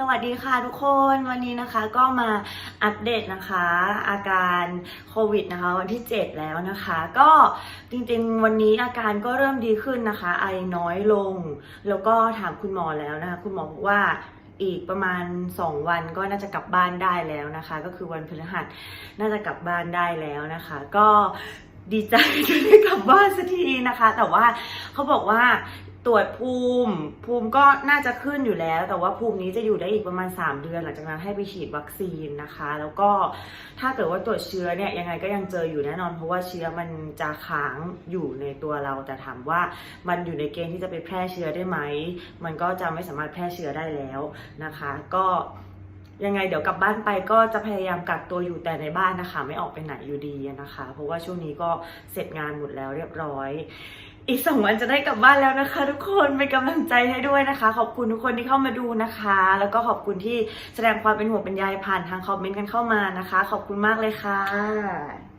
สวัสดีค่ะทุกคนวันนี้นะคะก็มาอัปเดตนะคะ อาการโควิดนะคะ วันที่ 7 แล้วนะคะ ก็จริงๆวันนี้อาการก็เริ่มดีขึ้นนะคะ ไอน้อยลง แล้วก็ถามคุณหมอแล้วนะคะ คุณหมอบอกว่าอีกประมาณ 2 วันก็น่าจะกลับบ้านได้แล้วนะคะ ก็คือวันพฤหัสน่าจะกลับบ้านได้แล้วนะคะ ก็ ดีใจที่ได้กลับบ้านสักทีนะคะ แต่ว่าเขาบอกว่าตรวจภูมิภูมิก็น่าจะขึ้นอยู่แล้ว แต่ว่าภูมินี้จะอยู่ได้อีกประมาณ 3 เดือน หลังจากนั้นให้ไปฉีดวัคซีนนะคะ แล้วก็ถ้าเกิดว่าตรวจเชื้อเนี่ยยังไงก็ยังเจออยู่แน่นอน เพราะว่าเชื้อมันจะค้างอยู่ในตัวเรา แต่ถามว่ามันอยู่ในเกณฑ์ที่จะไปแพร่เชื้อได้ไหม มันก็จะไม่สามารถแพร่เชื้อได้แล้วนะคะ ก็ ยังไงเดี๋ยวกลับบ้านไปก็จะพยายามกักตัวอยู่แต่ในบ้านนะคะ ไม่ออกไปไหนอยู่ดีนะคะ เพราะว่าช่วงนี้ก็เสร็จงานหมดแล้วเรียบร้อย อีกสองวันจะได้กลับบ้านแล้วนะคะ ทุกคนเป็นกำลังใจให้ด้วยนะคะ ขอบคุณทุกคนที่เข้ามาดูนะคะ แล้วก็ขอบคุณที่แสดงความเป็นห่วงเป็นใยผ่านทางคอมเมนต์กันเข้ามานะคะ ขอบคุณมากเลยค่ะ